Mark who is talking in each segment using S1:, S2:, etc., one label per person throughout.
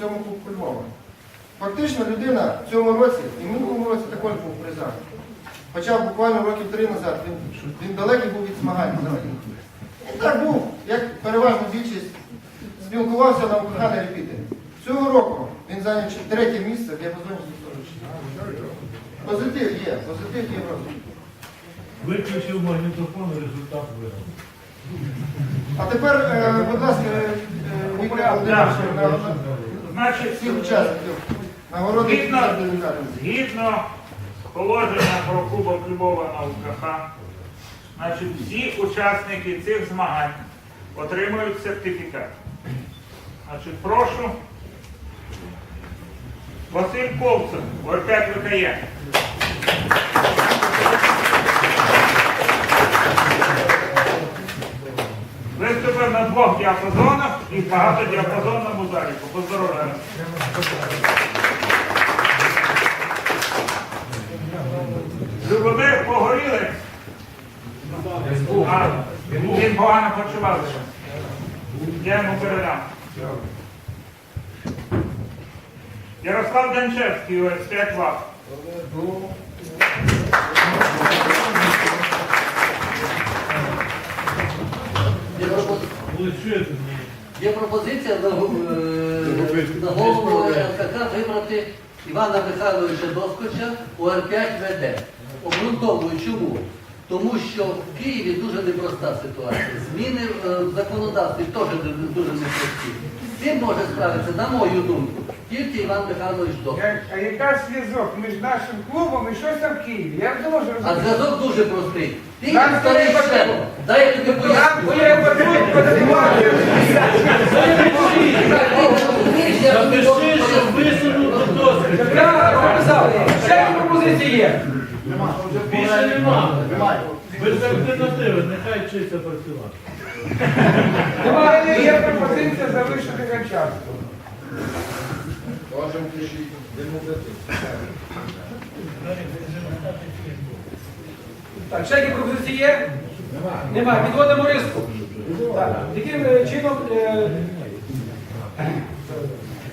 S1: цьому, Кубку Львова. Фактично людина в цьому році і в минулому році також був в призах. Хоча буквально років три назад він, він далекий був від змагань взагалі. Він так був, як переважна більшість, спілкувався на УКХ на репітері. Цього року він зайняв третє місце в діапазоні 146. Позитив є, позитив є в розвитку.
S2: Виключив магнітофон, результат виграв.
S1: А тепер, е, будь ласка, е, е, Віктор Володимирович,
S3: Значить,
S1: всіх учасників нагороди
S3: Згідно, згідно положення про Кубок Львова на УКХ, значить, всі учасники цих змагань отримують сертифікат. Значить, прошу. Василь Ковцев, ОРП ВКЄ. Виступив на двох діапазонах і в багатодіапазонному залі. Поздоровляю. Любомир Погорілець. А, він погано почувався. Я йому передам. Ярослав Данчевський, ось 5
S4: Є пропозиція на, е, на голову РКК вибрати Івана Михайловича Доскоча УР5 ВД. Обґрунтовую чому? Тому що в Києві дуже непроста ситуація. Зміни е, в законодавстві теж дуже- непрості. Цим може справитися, на мою думку, тільки Іван Михайлович.
S5: Я- А яка зв'язок між нашим клубом і щось там в Києві? Я не можу
S4: А
S5: розуміти.
S4: зв'язок дуже простий. Ти
S5: Нам
S4: старий
S5: треба
S4: член,
S5: було.
S4: дай я тобі
S5: Нам
S4: поясню.
S5: потрібно подавати.
S2: Запиши, що висунуто досить.
S5: Я прописав. Ще які пропозиції є?
S2: Більше нема. Без альтернативи, нехай вчиться працювати.
S5: Немає, є пропозиція залишити Гончарську. Так, ще які пропозиції є? Немає. Підводимо риску. Так. Яким е, чином е,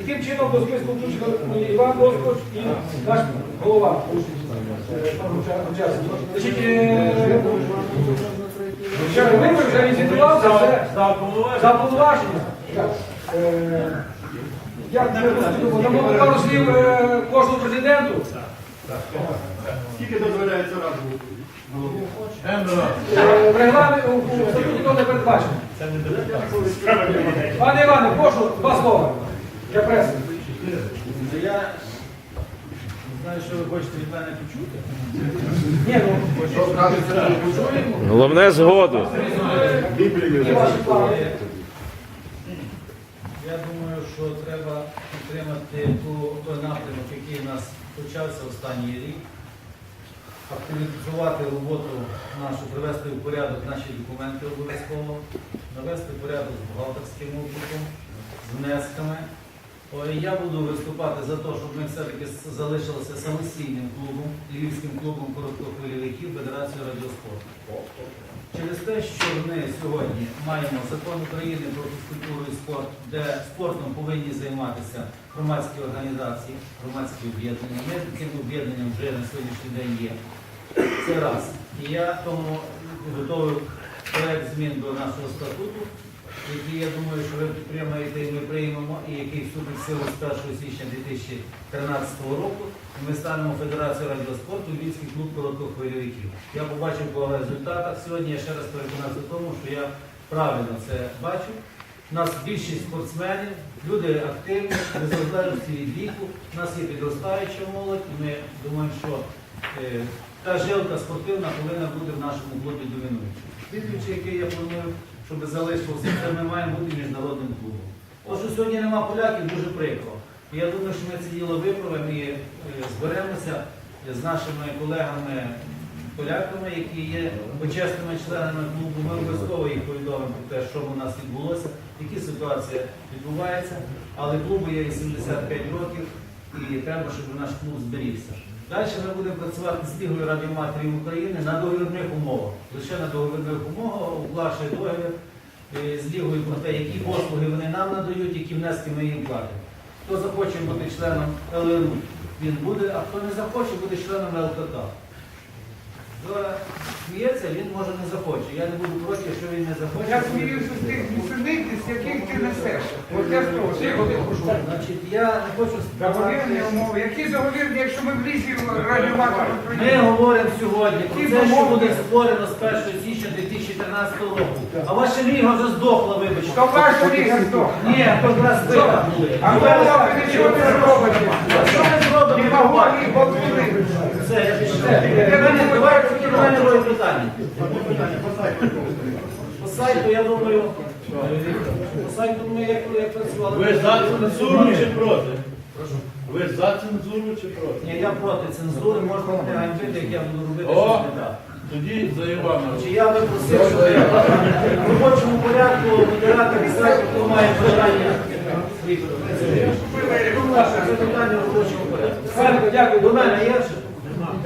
S5: яким чином до списку включено Іван Доскоч і наш голова? Е, вибори вже
S2: повноваження.
S5: за повноваження. Так. Е, Як ми послідуємо? Дамо пару слів е, кожному президенту.
S6: Скільки дозволяється разу?
S5: В регламенті статуті не передбачено.
S2: Це не депутат.
S5: Пане Іване, прошу два слова для преси.
S6: Знаю, що ви хочете від мене почути.
S5: Ні, ну,
S6: Що почуємо.
S7: Головне згоду.
S5: і ваші плани.
S6: Я думаю, що треба підтримати ту, той напрямок, який у нас почався останній рік. Активізувати роботу нашу, привести в порядок наші документи обов'язково, навести порядок з бухгалтерським обліком, з внесками. І Я буду виступати за те, щоб ми все-таки залишилися самостійним клубом, львівським клубом короткохвильовиків Федерації радіоспорту. Через те, що ми сьогодні маємо закон України про фізкультуру і спорт, де спортом повинні займатися громадські організації, громадські об'єднання. Ми таким об'єднанням вже на сьогоднішній день є. Це раз. І я тому готовий проект змін до нашого статуту, який я думаю, що ви підтримаєте і ми приймемо, і який вступить в силу з 1 січня 2013 року. І ми станемо Федерацією радіоспорту Львівський клуб короткохвильовиків. Я побачив по результатах сьогодні. Я ще раз переконався в тому, що я правильно це бачу. У нас більшість спортсменів, люди активні, незалежності від віку. У нас є підростаюча молодь, і ми думаємо, що е, та жилка спортивна повинна бути в нашому клубі домінуючою. Слідуючи, який я планую, щоб залишився, це ми маємо бути міжнародним клубом. То, що сьогодні нема поляків, дуже прикро. І я думаю, що ми це діло виправимо і е, зберемося з нашими колегами поляками, які є почесними членами клубу. Ми обов'язково їх повідомимо про те, що у нас відбулося, які ситуації відбуваються. Але клубу є 85 років і треба, щоб наш клуб зберігся. Далі ми будемо працювати з Лігою радіоматерів України на договірних умовах. Лише на договірних умовах оголошує договір е, з Лігою про те, які послуги вони нам надають, які внески ми їм платимо. Хто захоче бути членом ЛРУ, він буде, а хто не захоче, буде членом ЛКК. Хто сміється, він може не захоче. Я не буду проти, якщо він не захоче.
S7: Я сміюся з тих нісенітниць, яких ти несеш. От я
S5: Тихо, тихо, прошу.
S6: Значить, я не хочу
S7: договірні умови. Які договірні, якщо ми в лісі радіоматор
S6: Ми говоримо сьогодні про те, що буде створено з 1 січня 2013 року. А ваша ліга вже здохла, вибачте.
S7: То ваша ліга хто?
S6: Ні, то якраз ви там.
S7: А ви ви нічого не зробите.
S6: Що ми зробимо?
S7: Не могли, болтуни.
S6: Все, я пішов. Для мене, давайте такі до мене були питання. По сайту, я думаю, сайту ми як, як працювали.
S2: Ви за цензуру чи проти? Ви за цензуру чи проти?
S6: Ні, я проти цензури, можна ганьбити, як я буду робити
S2: О!
S6: щось не так.
S2: Тоді за Івана.
S6: Чи я би просив, щоб в робочому порядку модератор сайт, хто має ласка, це питання в робочому порядку.
S5: Правильно, дякую.
S6: До мене є ще?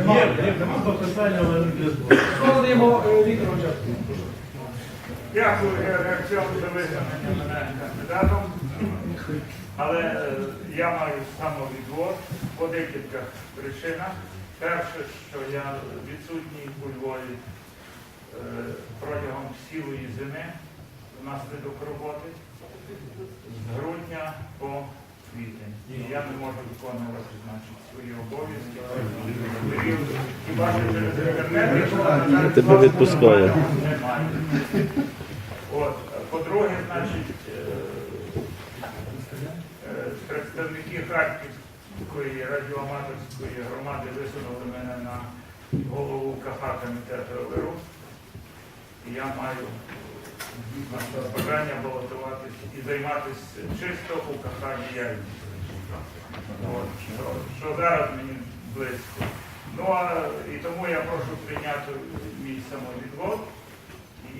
S2: Є, є нема питання, але не для збору.
S5: Слово даємо е, Віктору Часу.
S3: Дякую, Герцел, за визнання мене кандидатом. Але е, я маю самовідвод по декілька причинах. Перше, що я відсутній у Львові е, протягом цілої зими внаслідок роботи з грудня по квітень. І я не можу виконувати значить, свої обов'язки. Хіба що через інтернет, якщо
S8: Тебе відпускає.
S3: немає. От, по-друге, значить, е, е, представники Харківської радіоаматорської громади висунули мене на голову КХ комітету ЛРУ. І я маю бажання балотуватись і займатися чисто УКХ діяльністю. От, що, що зараз мені близько. Ну а і тому я прошу прийняти мій самовідвод.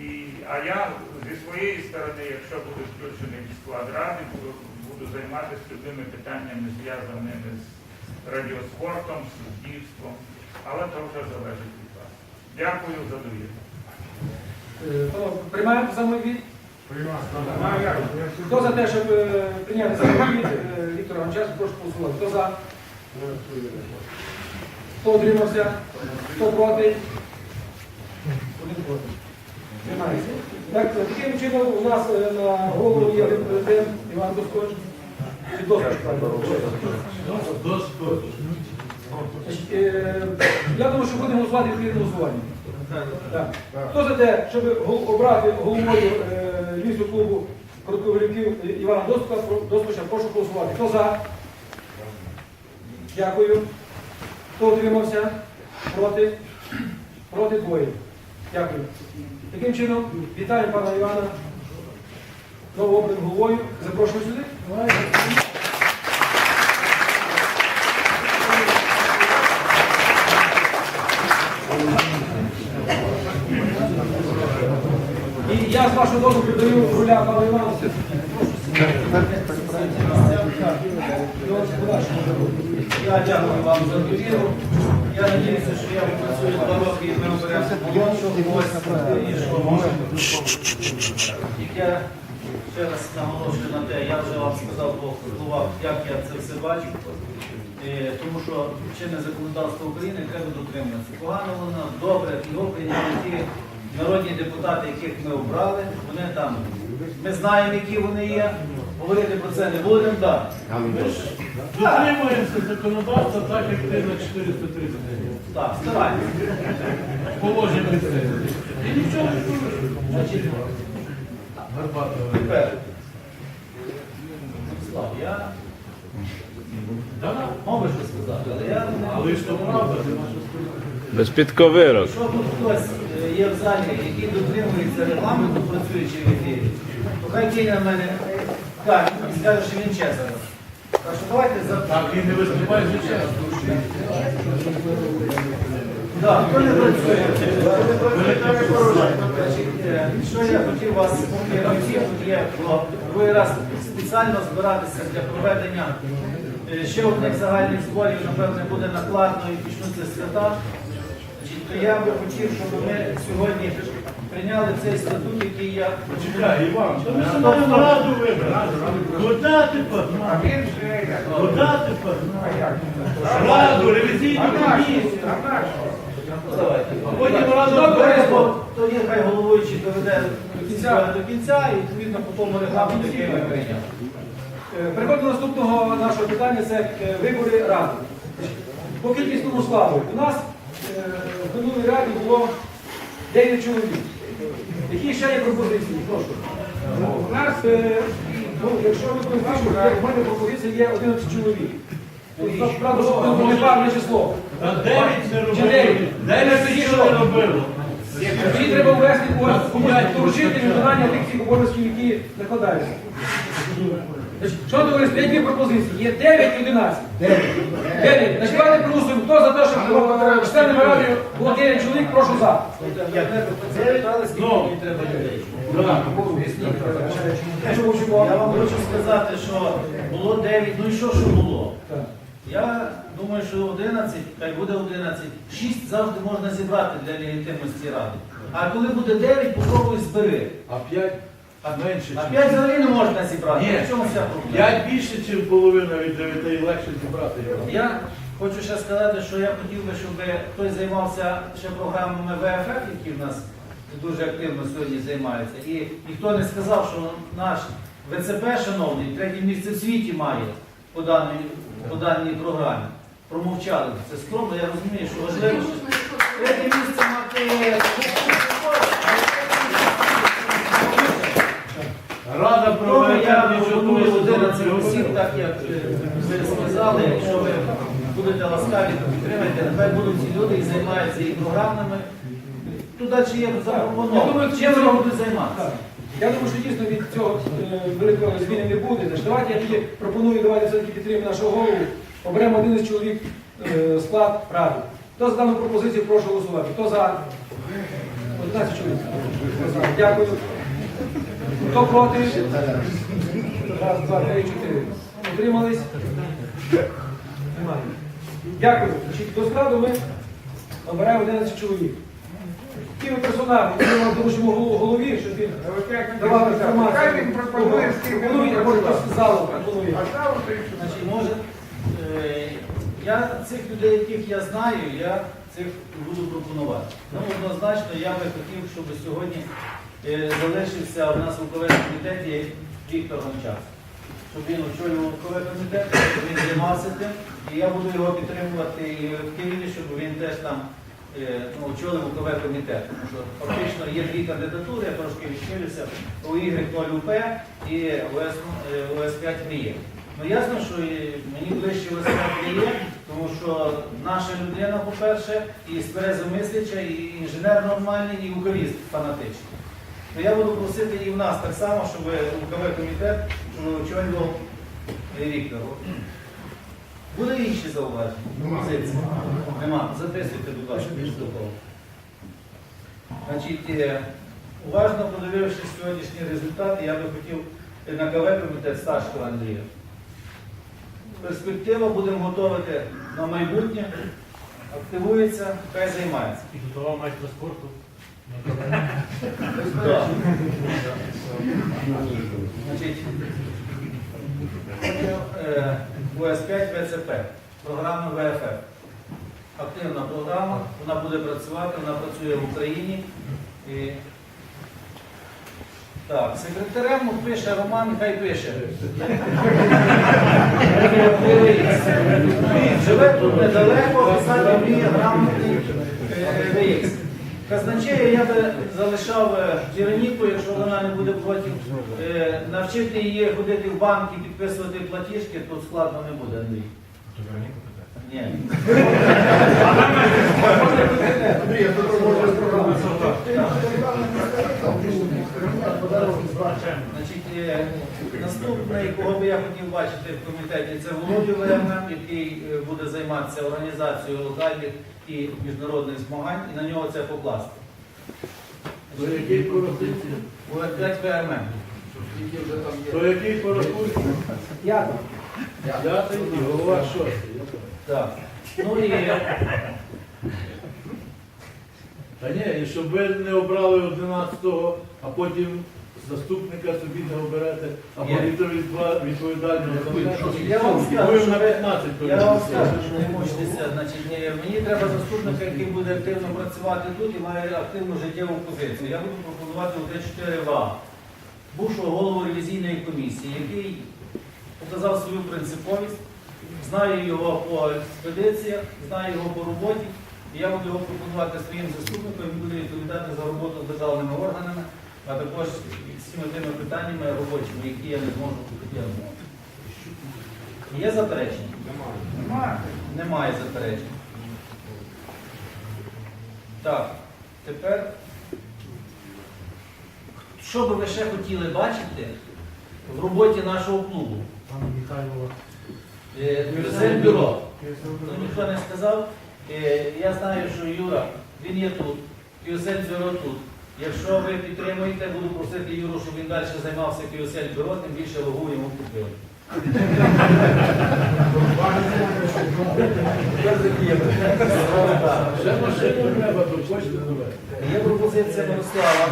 S3: І, а я зі своєї сторони, якщо буду включений склад ради, буду, буду займатися любими питаннями, зв'язаними з радіоспортом, з суддівством. Але це вже залежить від вас. Дякую за довіру.
S5: Приймаємо самовід? Хто за те, щоб е, прийняти самовід е, Віктора Гончарського, прошу голосувати. Хто за? Хто утримався? Хто проти? Один проти. Приймається. Так, таким чином у нас е, на голову є президент Іван Доскоч. Чи е, Я думаю, що будемо голосувати відповідне голосування. Так. Хто за те, щоб обрати головою е, клубу коротковолівків Івана Доскоча, Доскоча, прошу голосувати. Хто за? Дякую. Хто утримався? Проти? Проти двоє. Дякую. Таким чином, вітаю пана Івана новообраним головою. Запрошую сюди. І я з вашого дозволу передаю руля пану Івану.
S6: Я дякую вам за довіру. Я надіюся, що я попрацюю два роки і ми оберемо я ще раз наголошую на те, я вже вам сказав по словах, як я це все бачу. Е, Тому що чинне законодавство України треба дотримуватися. Погано воно, добре, його прийняли ті народні депутати, яких ми обрали. Вони там, ми знаємо, які вони є. Говорити про це не будемо, так. Ми ж
S2: Дотримуємося законодавства так, як ти на 430
S6: Так, вставай.
S2: Положення місцеві. І нічого не.
S6: Тепер. Слав, я
S2: Да?
S6: що сказати, але я не
S2: правда.
S8: Без підковирок.
S6: Якщо тут хтось е, є в залі, який дотримується регламенту, працюючи в ефірі, то хай кине на мене так і скаже, що він чесний. Так що давайте за
S2: Так, і не виступай звичайно.
S6: Так, хто не працює? Значить, е, Що я хотів вас я хотів, є другий раз спеціально збиратися для проведення е, ще одних загальних зборів, напевне, буде накладно і почнуться свята. То я би хотів, щоб ми сьогодні прийняли цей статут, який я
S2: Почекай, Іван, то ми ж маємо раду вибрати. Куди ти погнав?
S7: Він же як.
S2: Куди ти погнав? Раду, ревізійну комісію. Потім раду.
S6: То є хай головуючий доведе до кінця, до кінця і відповідно по тому регламенту, який ми прийняли.
S5: Е, Переходимо до наступного нашого питання, це е, вибори ради. По кількісному складу. У нас е, в минулій раді було 9 чоловік. Які ще є пропозиції? Прошу. У нас, ну, якщо ви бачити, в мене пропозиція є 11 чоловік. Тобто, Правда, що це було непарне число.
S2: Та дев'ять не робили.
S5: дев'ять?
S2: Дев'ять
S5: Тоді
S2: не
S5: що?
S2: робило.
S5: Тоді треба ввести порушити виконання тих всіх обов'язків, які накладаються. Що товариство, які пропозиції? Є 9 і 11. 9. Значить, давайте проголосуємо. Хто за те, щоб членами ради було 9 чоловік, прошу за.
S2: Ну.
S6: Я вам хочу сказати, що було 9, ну і що, що було? Я думаю, що 11, хай буде 11, 6 завжди можна зібрати для легітимності ради. А коли буде 9, попробуй збери.
S2: А п'ять
S6: А
S2: менше.
S6: А 5 взагалі не можна зібрати.
S2: Ні.
S6: В чому вся проблема?
S2: П'ять більше, ніж половина від дев'яти, легше зібрати його.
S6: Я хочу ще сказати, що я хотів би, щоб хтось займався ще програмами ВФФ, які в нас дуже активно сьогодні займаються. І ніхто не сказав, що наш ВЦП, шановний, третє місце в світі має по даній, по даній програмі. Промовчали. Це скромно, я розумію, що важливо. Третє місце мати.
S2: Рада
S6: Тому
S2: проведе
S6: я
S2: нічого
S6: 11 осіб, так як е, ви сказали, якщо ви будете ласкаві, то підтримайте, нехай будуть ці люди і займаються і програмними. Тут далі є запропоновано. Чим вони будуть займатися?
S5: Я думаю, що дійсно від цього е, великого зміни не буде. Значить, давайте я тоді пропоную, давайте все-таки підтримуємо нашого голову. Оберемо один із чоловік е, склад ради. Хто за дану пропозицію, прошу голосувати. Хто за? 11 чоловік. Дякую. Хто проти? Раз, два, три, чотири. Утримались? Немає. Дякую. До складу ми обираємо 11 чоловік. Ті ви які ми доручимо голові, щоб він давав інформацію.
S7: Хай він пропонує,
S5: хтось з залу пропонує.
S7: А то?
S6: Значить, може, е, я цих людей, яких я знаю, я цих буду пропонувати. Ну, однозначно, я би хотів, щоб сьогодні е, залишився у нас в УКВ комітеті Віктор Гончар. Щоб він очолював УКВ комітет, щоб він займався тим. І я буду його підтримувати і в Києві, щоб він теж там ну, очолив УКВ комітет. Тому що фактично є дві кандидатури, я трошки відхилюся, ОY-0УП і ОС, е, ОС-5 МРІє. Ну ясно, що мені ближче ОС-5 МРІє, тому що наша людина, по-перше, і сперезомисляча, і інженер нормальний, і укавіст фанатичний. То я буду просити і в нас так само, щоб УКВ комітет, щоб очолював е, Віктор. Були інші зауваження? Позиції? Нема. Записуйте, будь ласка, більш до. Значить, е, уважно подивившись сьогоднішні результати, я би хотів е, на КВ комітет Сташко Андрія. Перспектива будемо готувати на майбутнє, активується, хай займається.
S2: Підготував майстра спорту.
S6: Значить, УС-5 ВЦП, програма ВФФ. Активна програма, вона буде працювати, вона працює в Україні. І... Так, секретарем пише Роман, хай пише. Живе тут недалеко, писати вміє грамотний е, виїзд. Казначея я би залишав е, Вероніку, якщо вона не буде проти. Е, Навчити її ходити в банк і підписувати платіжки, то складно не буде, Андрій. Ні. Значить, наступний, кого би я хотів бачити в комітеті, це Володю Левна, який е, буде займатися організацією локальних і міжнародних змагань, і на нього це покласти.
S2: То який по У
S6: УР5 ВММ.
S2: То який по
S5: П'ятий.
S2: П'ятий і голова шостий.
S6: Так. Ну і
S2: Та ні, і щоб ви не обрали 11-го, а потім заступника собі не оберете, або
S6: Ні.
S2: відповідального
S6: я вам скажу, що
S2: на
S6: ви-
S2: 15
S6: я вам скажу, що не мучтеся. Значить, ні, мені треба заступника, який буде активно працювати тут і має активну життєву позицію. Я буду пропонувати у 4 ва бувшого голову ревізійної комісії, який показав свою принциповість, знаю його по експедиціях, знаю його по роботі. І я буду його пропонувати своїм заступником, він буде відповідати за роботу з державними органами, а також всіма тими питаннями робочими, які я не зможу я. Є заперечення?
S7: Немає.
S6: Немає заперечень. Так, тепер, що би ви ще хотіли бачити в роботі нашого клубу? Е, Президент бюро. Ну, ніхто не сказав. Е, Я знаю, що Юра, він є тут, Кіосель бюро тут. Якщо ви підтримуєте, буду просити Юру, щоб він далі займався Кіосель бюро, тим більше вагу йому купили.
S2: Ще машину треба, то почти довести.
S6: Є пропозиція Мирослава.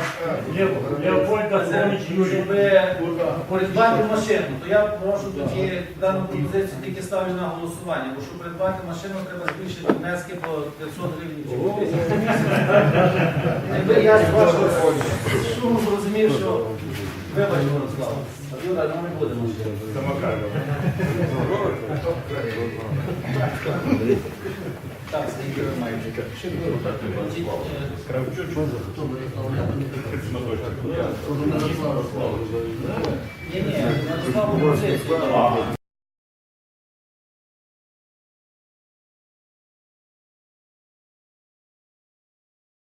S3: Леопольд Афонович Юрій.
S6: Щоб придбати машину, то я прошу тоді дану пропозицію тільки ставлю на голосування, бо щоб придбати машину, треба збільшити внески по 500 гривень. чи по 1000. Якби я з вашого шуму зрозумів, що вибач, Мирослава. Юра, ну не буде машини. Так, скільки ви маєте? Значить, е, Ні, ні, Мирослава пропозицію.